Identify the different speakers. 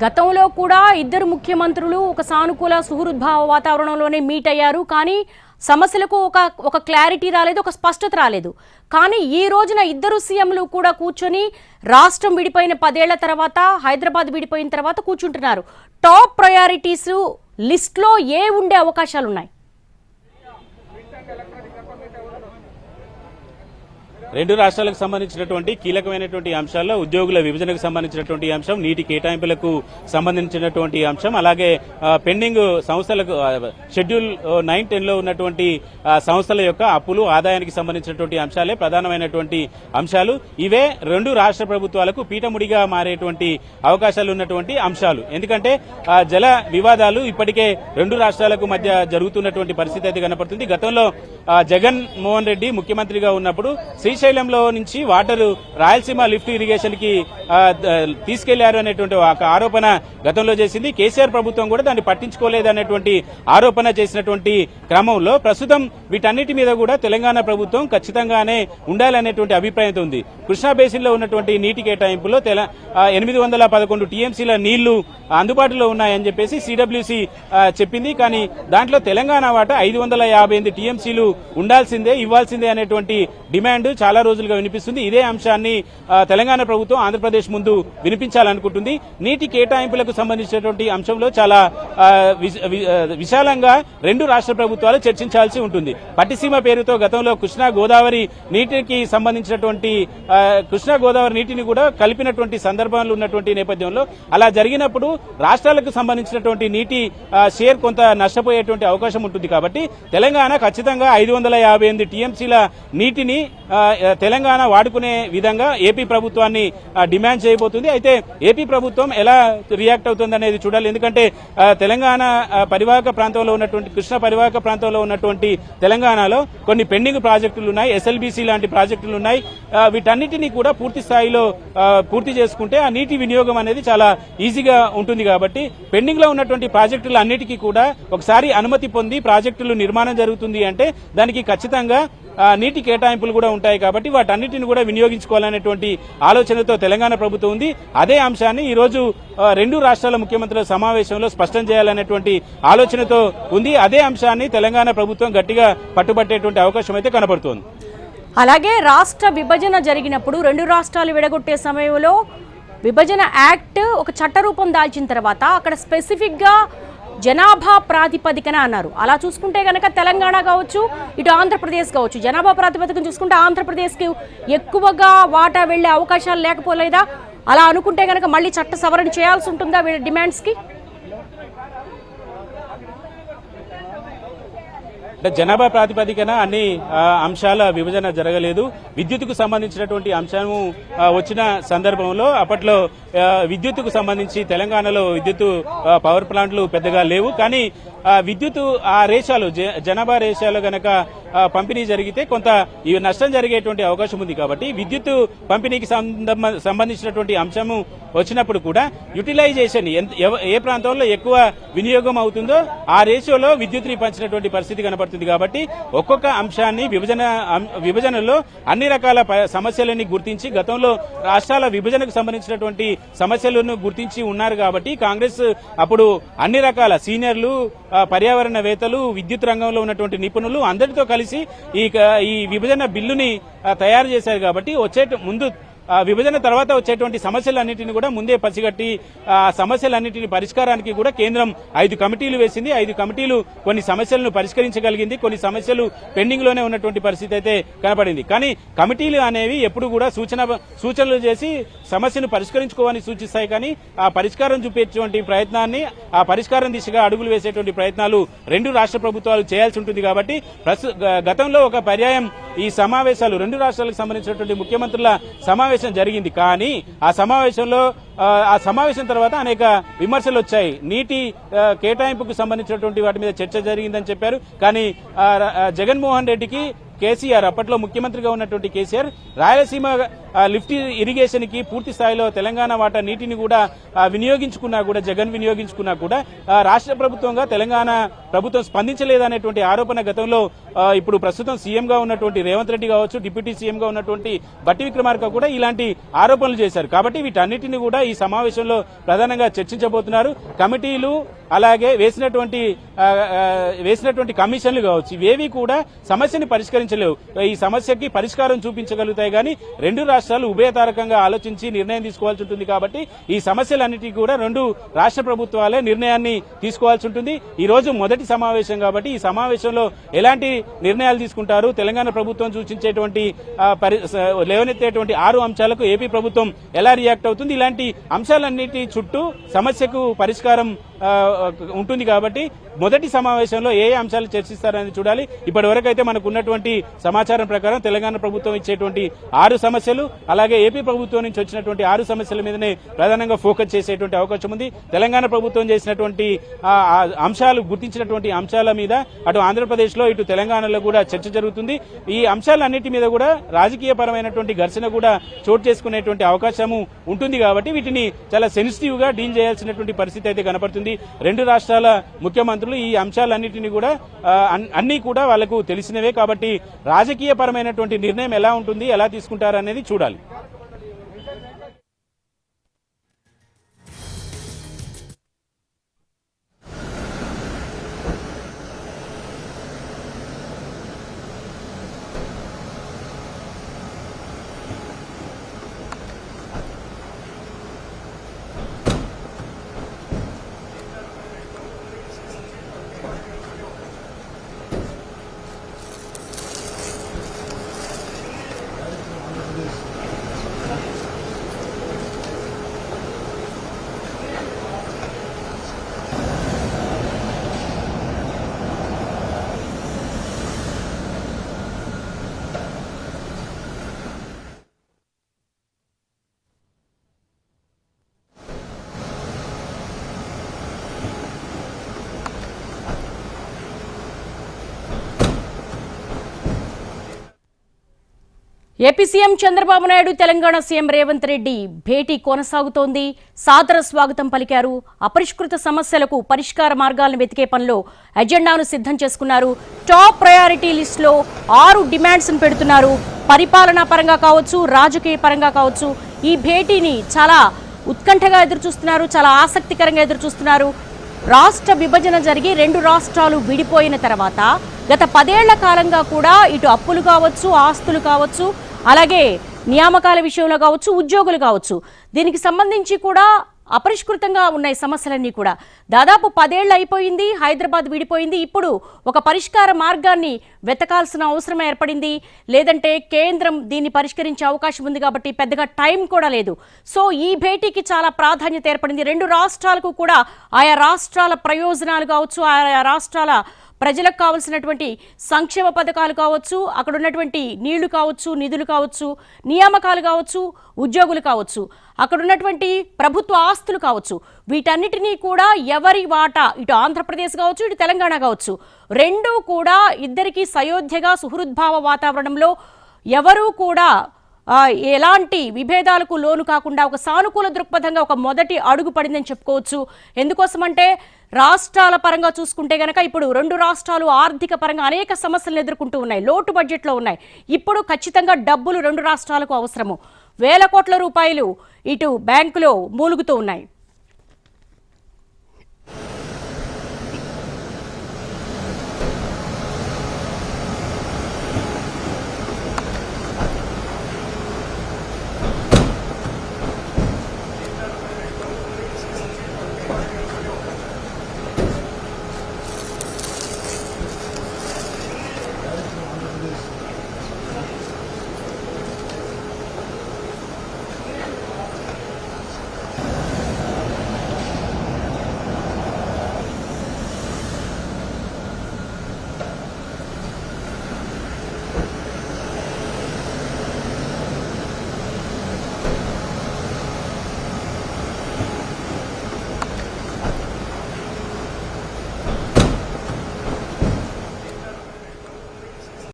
Speaker 1: గతంలో కూడా ఇద్దరు ముఖ్యమంత్రులు ఒక సానుకూల సుహృద్భావ వాతావరణంలోనే మీట్ అయ్యారు. కానీ సమస్యలకు ఒక ఒక క్లారిటీ రాలేదు ఒక స్పష్టత రాలేదు. కానీ ఈ రోజున ఇద్దరు సీఎంలు కూడా కూర్చొని రాష్ట్రం విడిపోయిన పదేళ్ళ తర్వాత హైదరాబాద్ విడిపోయిన తర్వాత కూర్చుంటున్నారు. టాప్ ప్రయారిటీస్ లిస్ట్లో ఏ ఉండే అవకాశాలు ఉన్నాయి
Speaker 2: రెండు రాష్ట్రాలకు సంబంధించినటువంటి కీలకమైనటువంటి అంశాల్లో ఉద్యోగుల విభజనకు సంబంధించినటువంటి అంశం నీటి కేటాయింపులకు సంబంధించినటువంటి అంశం అలాగే పెండింగ్ సంస్థలకు షెడ్యూల్ నైన్ టెన్లో ఉన్నటువంటి సంస్థల యొక్క అప్పులు ఆదాయానికి సంబంధించినటువంటి అంశాలే ప్రధానమైనటువంటి అంశాలు. ఇవే రెండు రాష్ట్ర ప్రభుత్వాలకు పీఠముడిగా మారేటువంటి అవకాశాలు ఉన్నటువంటి అంశాలు. ఎందుకంటే ఆ, జల వివాదాలు ఇప్పటికే రెండు రాష్ట్రాలకు మధ్య జరుగుతున్నటువంటి పరిస్థితి అయితే కనపడుతుంది. గతంలో జగన్ మోహన్ రెడ్డి ముఖ్యమంత్రిగా ఉన్నప్పుడు శ్రీ శ్రీశైలంలో నుంచి వాటర్ రాయలసీమ లిఫ్ట్ ఇరిగేషన్కి తీసుకెళ్ళారు అనేటువంటి ఒక ఆరోపణ గతంలో చేసింది. కేసీఆర్ ప్రభుత్వం కూడా దాన్ని పట్టించుకోలేదు అనేటువంటి ఆరోపణ చేసినటువంటి క్రమంలో ప్రస్తుతం వీటన్నిటి మీద కూడా తెలంగాణ ప్రభుత్వం ఖచ్చితంగానే ఉండాలనేటువంటి అభిప్రాయంతో ఉంది. కృష్ణా బేసిన్లో ఉన్నటువంటి నీటి కేటాయింపులో తెల ఎనిమిది వందల పదకొండు టీఎంసీల నీళ్ళు అందుబాటులో ఉన్నాయని చెప్పేసి సిడబ్ల్యూసి చెప్పింది. కానీ దాంట్లో తెలంగాణ వాటా ఐదు వందల యాభై ఎనిమిది టీఎంసీలు ఉండాల్సిందే ఇవ్వాల్సిందే అనేటువంటి డిమాండ్ చాలా చాలా రోజులుగా వినిపిస్తుంది. ఇదే అంశాన్ని తెలంగాణ ప్రభుత్వం ఆంధ్రప్రదేశ్ ముందు వినిపించాలనుకుంటుంది. నీటి కేటాయింపులకు సంబంధించినటువంటి అంశంలో చాలా విశాలంగా రెండు రాష్ట్ర ప్రభుత్వాలు చర్చించాల్సి ఉంటుంది. పట్టిసీమ పేరుతో గతంలో కృష్ణా గోదావరి నీటికి సంబంధించినటువంటి కృష్ణా గోదావరి నీటిని కూడా కలిపినటువంటి సందర్భాలు ఉన్నటువంటి నేపథ్యంలో అలా జరిగినప్పుడు రాష్ట్రాలకు సంబంధించినటువంటి నీటి షేర్ కొంత నష్టపోయేటువంటి అవకాశం ఉంటుంది కాబట్టి తెలంగాణ ఖచ్చితంగా ఐదు వందల యాభై ఎనిమిది టీఎంసీల నీటిని తెలంగాణ వాడుకునే విధంగా ఏపీ ప్రభుత్వాన్ని డిమాండ్ చేయబోతుంది. అయితే ఏపీ ప్రభుత్వం ఎలా రియాక్ట్ అవుతుంది అనేది చూడాలి. ఎందుకంటే తెలంగాణ పరివాహక ప్రాంతంలో ఉన్నటువంటి కృష్ణ పరివాహక ప్రాంతంలో ఉన్నటువంటి తెలంగాణలో కొన్ని పెండింగ్ ప్రాజెక్టులు ఉన్నాయి. ఎస్ఎల్బీసీ లాంటి ప్రాజెక్టులు ఉన్నాయి. వీటన్నిటినీ కూడా పూర్తి స్థాయిలో పూర్తి చేసుకుంటే ఆ నీటి వినియోగం అనేది చాలా ఈజీగా ఉంటుంది కాబట్టి పెండింగ్లో ఉన్నటువంటి ప్రాజెక్టులు అన్నిటికీ కూడా ఒకసారి అనుమతి పొంది ప్రాజెక్టులు నిర్మాణం జరుగుతుంది అంటే దానికి ఖచ్చితంగా నీటి కేటాయింపులు కూడా ఉంటాయి కాబట్టి వాటన్నిటిని కూడా వినియోగించుకోవాలనేటువంటి ఆలోచనతో తెలంగాణ ప్రభుత్వం ఉంది. అదే అంశాన్ని ఈరోజు రెండు రాష్ట్రాల ముఖ్యమంత్రుల సమావేశంలో స్పష్టం చేయాలనేటువంటి ఆలోచనతో ఉంది. అదే అంశాన్ని తెలంగాణ ప్రభుత్వం గట్టిగా పట్టుబట్టేటువంటి అవకాశం అయితే కనబడుతోంది.
Speaker 1: అలాగే రాష్ట్ర విభజన జరిగినప్పుడు రెండు రాష్ట్రాలు విడగొట్టే సమయంలో విభజన యాక్ట్ ఒక చట్టరూపం దాల్చిన తర్వాత అక్కడ స్పెసిఫిక్గా జనాభా ప్రాతిపదికన అన్నారు. అలా చూసుకుంటే కనుక తెలంగాణ కావచ్చు ఇటు ఆంధ్రప్రదేశ్ కావచ్చు జనాభా ప్రాతిపదికన చూసుకుంటే ఆంధ్రప్రదేశ్కి ఎక్కువగా వాటా వెళ్ళే అవకాశాలు లేకపోలేదా? అలా అనుకుంటే కనుక మళ్ళీ చట్ట సవరణ చేయాల్సి ఉంటుందా వీళ్ళ డిమాండ్స్కి?
Speaker 2: అంటే జనాభా ప్రాతిపదికన అన్ని అంశాల విభజన జరగలేదు. విద్యుత్కు సంబంధించినటువంటి అంశము వచ్చిన సందర్భంలో అప్పట్లో విద్యుత్కు సంబంధించి తెలంగాణలో విద్యుత్ పవర్ ప్లాంట్లు పెద్దగా లేవు. కానీ విద్యుత్ ఆ రేషాలు జనాభా రేషాలు గనక పంపిణీ జరిగితే కొంత ఈ నష్టం జరిగేటువంటి అవకాశం ఉంది కాబట్టి విద్యుత్ పంపిణీకి సంబంధించినటువంటి అంశము వచ్చినప్పుడు కూడా యుటిలైజేషన్ ఏ ప్రాంతంలో ఎక్కువ వినియోగం అవుతుందో ఆ రేషియోలో విద్యుత్ని పంచినటువంటి పరిస్థితి కనపడుతుంది. కాబట్టి ఒక్కొక్క అంశాన్ని విభజన విభజనలో అన్ని రకాల ప- సమస్యలని గుర్తించి గతంలో రాష్ట్రాల విభజనకు సంబంధించినటువంటి సమస్యలను గుర్తించి ఉన్నారు కాబట్టి కాంగ్రెస్ అప్పుడు అన్ని రకాల సీనియర్లు పర్యావరణవేత్తలు విద్యుత్ రంగంలో ఉన్నటువంటి నిపుణులు అందరితో కలిసి ఈ విభజన బిల్లుని తయారు చేశారు కాబట్టి వచ్చే ముందు విభజన తర్వాత వచ్చేటువంటి సమస్యలన్నింటినీ కూడా ముందే పసిగట్టి ఆ సమస్యలన్నింటినీ పరిష్కారానికి కూడా కేంద్రం ఐదు కమిటీలు వేసింది. ఐదు కమిటీలు కొన్ని సమస్యలను పరిష్కరించగలిగింది. కొన్ని సమస్యలు పెండింగ్లోనే ఉన్నటువంటి పరిస్థితి అయితే కనపడింది. కానీ కమిటీలు అనేవి ఎప్పుడు కూడా సూచన సూచనలు చేసి సమస్యను పరిష్కరించుకోవాలని సూచిస్తాయి. కానీ ఆ పరిష్కారం చూపేటువంటి ప్రయత్నాన్ని ఆ పరిష్కారం దిశగా అడుగులు వేసేటువంటి ప్రయత్నాలు రెండు రాష్ట్ర ప్రభుత్వాలు చేయాల్సి ఉంటుంది కాబట్టి గతంలో ఒక పర్యాయం ఈ సమావేశాలు రెండు రాష్ట్రాలకు సంబంధించినటువంటి ముఖ్యమంత్రుల సమావేశం సమావేశం జరిగింది. కానీ ఆ సమావేశంలో ఆ, సమావేశం తర్వాత అనేక విమర్శలు వచ్చాయి. నీటి కేటాయింపుకు సంబంధించినటువంటి వాటి మీద చర్చ జరిగిందని చెప్పారు. కానీ జగన్మోహన్ రెడ్డికి కేసీఆర్ అప్పట్లో ముఖ్యమంత్రిగా ఉన్నటువంటి కేసీఆర్ రాయలసీమ లిఫ్ట్ ఇరిగేషన్కి పూర్తి స్థాయిలో తెలంగాణ వాటా నీటిని కూడా వినియోగించుకున్నా కూడా జగన్ వినియోగించుకున్నా కూడా రాష్ట్ర ప్రభుత్వంగా తెలంగాణ ప్రభుత్వం స్పందించలేదనేటువంటి ఆరోపణ గతంలో ఇప్పుడు ప్రస్తుతం సీఎంగా ఉన్నటువంటి రేవంత్ రెడ్డి కావచ్చు డిప్యూటీ సీఎంగా ఉన్నటువంటి బట్టి విక్రమార్క కూడా ఇలాంటి ఆరోపణలు చేశారు. కాబట్టి వీటన్నిటిని కూడా ఈ సమావేశంలో ప్రధానంగా చర్చించబోతున్నారు. కమిటీలు అలాగే వేసినటువంటి వేసినటువంటి కమిషన్లు కావచ్చు ఇవేవి కూడా సమస్యని పరిష్కరించలేవు. ఈ సమస్యకి పరిష్కారం చూపించగలుగుతాయి కానీ రెండు రాష్ట్రాలు ఉభయతారకంగా ఆలోచించి నిర్ణయం తీసుకోవాల్సి ఉంటుంది కాబట్టి ఈ సమస్యలన్నిటికీ కూడా రెండు రాష్ట్ర ప్రభుత్వాలే నిర్ణయాన్ని తీసుకోవాల్సి ఉంటుంది. ఈ రోజు మొదటి సమావేశం కాబట్టి ఈ సమావేశంలో ఎలాంటి నిర్ణయాలు తీసుకుంటారు? తెలంగాణ ప్రభుత్వం సూచించేటువంటి పరి- లేవనెత్తేటువంటి ఆరు అంశాలకు ఏపీ ప్రభుత్వం ఎలా రియాక్ట్ అవుతుంది? ఇలాంటి అంశాలన్నిటి చుట్టూ సమస్యకు పరిష్కారం ఉంటుంది కాబట్టి మొదటి సమావేశంలో ఏ అంశాలు చర్చిస్తారని చూడాలి. ఇప్పటి వరకు అయితే మనకు ఉన్నటువంటి సమాచారం ప్రకారం తెలంగాణ ప్రభుత్వం ఇచ్చేటువంటి ఆరు సమస్యలు అలాగే ఏపీ ప్రభుత్వం నుంచి వచ్చినటువంటి ఆరు సమస్యల మీదనే ప్రధానంగా ఫోకస్ చేసేటువంటి అవకాశం ఉంది. తెలంగాణ ప్రభుత్వం చేసినటువంటి అంశాలు గుర్తించినటువంటి అంశాల మీద అటు ఆంధ్రప్రదేశ్లో ఇటు తెలంగాణలో కూడా చర్చ జరుగుతుంది. ఈ అంశాలన్నిటి మీద కూడా రాజకీయ పరమైనటువంటి ఘర్షణ కూడా చోటు చేసుకునేటువంటి అవకాశము ఉంటుంది కాబట్టి వీటిని చాలా సెన్సిటివ్గా డీల్ చేయాల్సినటువంటి పరిస్థితి అయితే కనపడుతుంది. రెండు రాష్ట్రాల ముఖ్యమంత్రులు ఈ అంశాలన్నిటిని కూడా అన్నీ కూడా వాళ్ళకు తెలిసినవే కాబట్టి రాజకీయ పరమైనటువంటి నిర్ణయం ఎలా ఉంటుంది ఎలా తీసుకుంటారనేది చూడాలి.
Speaker 1: AP CM Chandrababu Naidu Telangana CM Revanth Reddy భేటీ కొనసాగుతోంది. సాదర స్వాగతం పలికారు. అపరిష్కృత సమస్యలకు పరిష్కార మార్గాలను వెతికే పనిలో ఎజెండాను సిద్ధం చేసుకున్నారు. టాప్ ప్రయారిటీ లిస్టులో ఆరు డిమాండ్స్ను పెడుతున్నారు. పరిపాలనా పరంగా కావచ్చు రాజకీయ పరంగా కావచ్చు ఈ భేటీని చాలా ఉత్కంఠగా ఎదురుచూస్తున్నారు చాలా ఆసక్తికరంగా ఎదురుచూస్తున్నారు. రాష్ట్ర విభజన జరిగి రెండు రాష్ట్రాలు విడిపోయిన తర్వాత గత పదేళ్ళ కాలంగా కూడా ఇటు అప్పులు కావచ్చు ఆస్తులు కావచ్చు అలాగే నియామకాల విషయంలో కావచ్చు ఉద్యోగులు కావచ్చు దీనికి సంబంధించి కూడా అపరిష్కృతంగా ఉన్నాయి సమస్యలన్నీ కూడా. దాదాపు పదేళ్ళు అయిపోయింది హైదరాబాద్ విడిపోయింది. ఇప్పుడు ఒక పరిష్కార మార్గాన్ని వెతకాల్సిన అవసరం ఏర్పడింది. లేదంటే కేంద్రం దీన్ని పరిష్కరించే అవకాశం ఉంది కాబట్టి పెద్దగా టైం కూడా లేదు. సో ఈ భేటీకి చాలా ప్రాధాన్యత ఏర్పడింది. రెండు రాష్ట్రాలకు కూడా ఆయా రాష్ట్రాల ప్రయోజనాలు కావచ్చు ఆయా రాష్ట్రాల ప్రజలకు కావాల్సినటువంటి సంక్షేమ పథకాలు కావచ్చు అక్కడ ఉన్నటువంటి నీళ్ళు కావచ్చు నిధులు కావచ్చు నియామకాలు కావచ్చు ఉద్యోగులు కావచ్చు అక్కడ ఉన్నటువంటి ప్రభుత్వ ఆస్తులు కావచ్చు వీటన్నిటినీ కూడా ఎవరి వాటా ఇటు ఆంధ్రప్రదేశ్ కావచ్చు ఇటు తెలంగాణ కావచ్చు రెండూ కూడా ఇద్దరికీ సయోధ్యగా సుహృద్భావ వాతావరణంలో ఎవరూ కూడా ఎలాంటి విభేదాలకు లోను కాకుండా ఒక సానుకూల దృక్పథంగా ఒక మొదటి అడుగు పడిందని చెప్పుకోవచ్చు. ఎందుకోసమంటే రాష్ట్రాల పరంగా చూసుకుంటే గనక ఇప్పుడు రెండు రాష్ట్రాలు ఆర్థిక పరంగా అనేక సమస్యలను ఎదుర్కొంటూ ఉన్నాయి. లోటు బడ్జెట్లో ఉన్నాయి. ఇప్పుడు ఖచ్చితంగా డబ్బులు రెండు రాష్ట్రాలకు అవసరము. వేల కోట్ల రూపాయలు ఇటు బ్యాంకులో మూలుగుతూ ఉన్నాయి.